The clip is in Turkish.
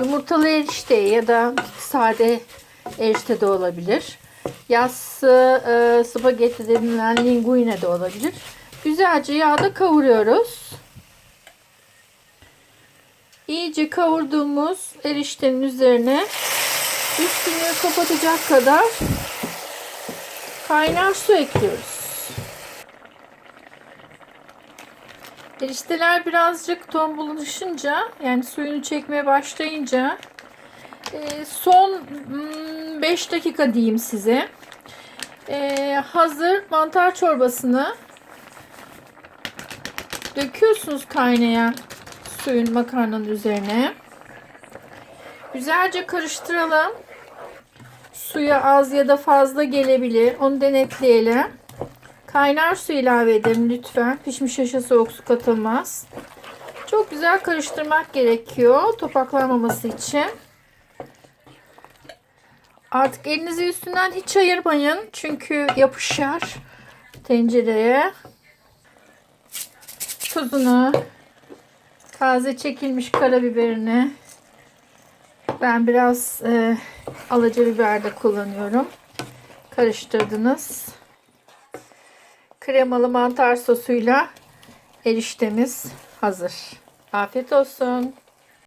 Yumurtalı erişte ya da sade erişte de olabilir. Yassı e, spagetti denilen linguine de olabilir. Güzelce yağda kavuruyoruz. İyice kavurduğumuz eriştenin üzerine üstünü kapatacak kadar kaynar su ekliyoruz. Erişteler birazcık tombulaşınca yani suyunu çekmeye başlayınca e, son 5 dakika diyeyim size e, hazır mantar çorbasını döküyorsunuz kaynayan suyun makarnanın üzerine. Güzelce karıştıralım. Suya az ya da fazla gelebilir. Onu denetleyelim. Kaynar su ilave edelim lütfen. Pişmiş yaşa soğuk su katılmaz. Çok güzel karıştırmak gerekiyor topaklanmaması için. Artık elinizi üstünden hiç ayırmayın. Çünkü yapışar tencereye. Tuzunu, taze çekilmiş karabiberini. Ben biraz e, alaca biber de kullanıyorum. Karıştırdınız. Kremalı mantar sosuyla eriştemiz hazır. Afiyet olsun.